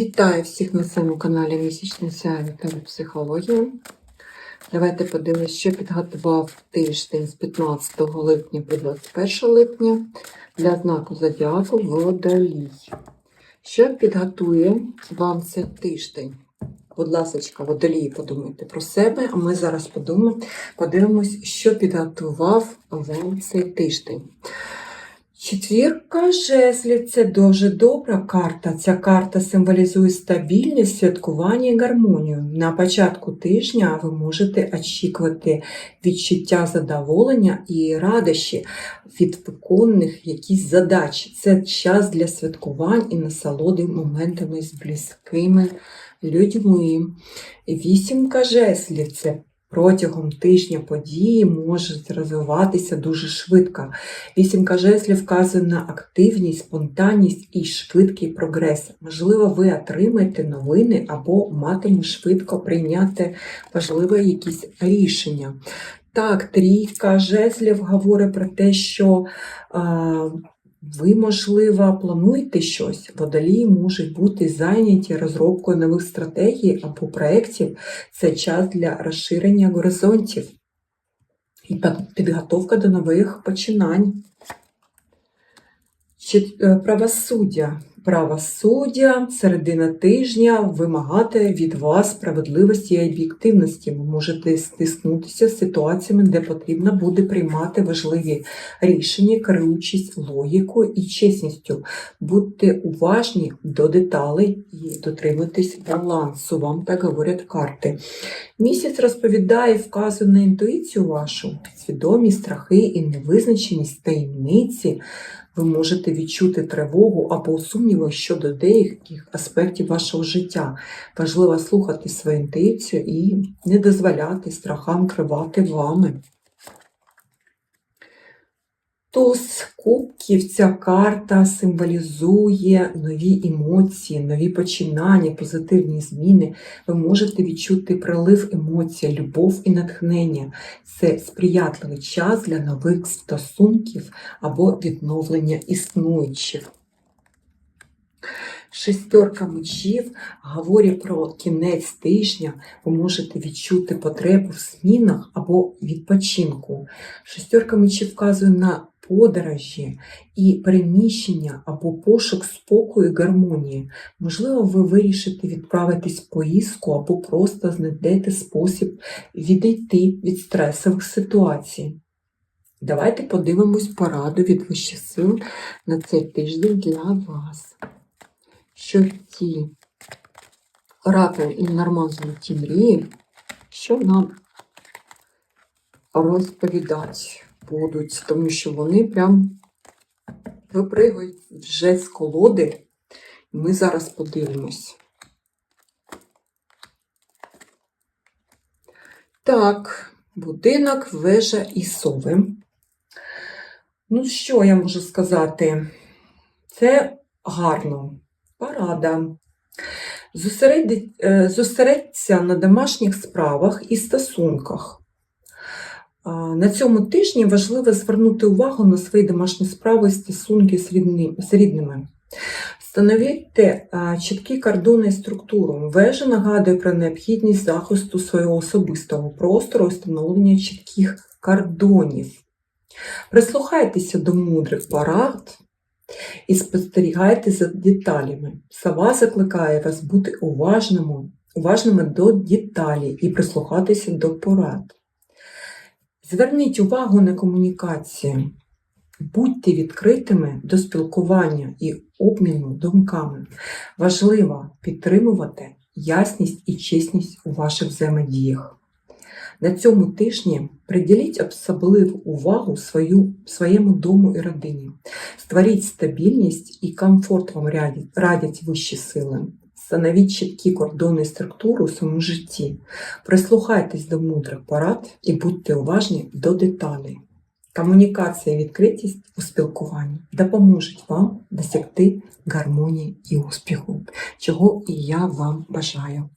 Вітаю всіх на своєму каналі Місячний Сяйві та психологія. Давайте подивимось, що підготував тиждень з 15 липня по 21 липня для знаку Зодіаку Водолій. Що підготує вам цей тиждень? Будь ласка, водолії, подумайте про себе, а ми зараз подумаємо, подивимось, що підготував вам цей тиждень. Четвірка жезлів це дуже добра карта. Ця карта символізує стабільність, святкування і гармонію. На початку тижня ви можете очікувати відчуття задоволення і радощі від виконаних якісь задачі. Це час для святкувань і насолоди моментами з близькими людьми. Вісімка жезлів це Протягом тижня події можуть розвиватися дуже швидко. Вісімка жезлів вказує на активність, спонтанність і швидкий прогрес. Можливо, ви отримаєте новини або матиме швидко прийняти важливе якісь рішення. Так, трійка жезлів говорить про те, що а, ви, можливо, плануєте щось, водолії можуть бути зайняті розробкою нових стратегій або проєктів. Це час для розширення горизонтів і підготовка до нових починань. Правосуддя. Правосуддя середина тижня вимагати від вас справедливості і об'єктивності. Ви можете стиснутися з ситуаціями, де потрібно буде приймати важливі рішення, керуючись логікою і чесністю. Будьте уважні до деталей і дотримуйтесь балансу. Вам так говорять карти. Місяць розповідає, вказує на інтуїцію вашу, підсвідомі страхи і невизначеність таємниці ви можете відчути тривогу або сумніви щодо деяких аспектів вашого життя. Важливо слухати свою інтуїцію і не дозволяти страхам кривати вами. Туз кубків ця карта символізує нові емоції, нові починання, позитивні зміни. Ви можете відчути прилив емоцій, любов і натхнення. Це сприятливий час для нових стосунків або відновлення існуючих. Шестерка мечів говорить про кінець тижня, ви можете відчути потребу в змінах або відпочинку. Шестерка мечів вказує на подорожі і переміщення або пошук спокою і гармонії. Можливо, ви вирішите відправитись в поїздку або просто знайдете спосіб відійти від стресових ситуацій. Давайте подивимось пораду від вищих сил на цей тиждень для вас. Що ті раки і нормандні ті мрії, що нам розповідають будуть, тому що вони прям випригують вже з колоди. Ми зараз подивимось. Так, будинок, вежа і сови. Ну, що я можу сказати? Це гарно. Парада. Е, зосередься на домашніх справах і стосунках. На цьому тижні важливо звернути увагу на свої домашні справи і стосунки з рідними. Встановіть чіткі кордони і структуру. Вежа нагадує про необхідність захисту свого особистого простору і встановлення чітких кордонів. Прислухайтеся до мудрих порад і спостерігайте за деталями. Сова закликає вас бути уважними, уважними до деталей і прислухатися до порад. Зверніть увагу на комунікацію. Будьте відкритими до спілкування і обміну думками. Важливо підтримувати ясність і чесність у ваших взаємодіях. На цьому тижні приділіть особливу увагу свою, своєму дому і родині. Створіть стабільність і комфорт вам радять, вищі сили. Встановіть чіткі кордони і структуру у своєму житті. Прислухайтесь до мудрих порад і будьте уважні до деталей. Комунікація і відкритість у спілкуванні допоможуть вам досягти гармонії і успіху, чого і я вам бажаю.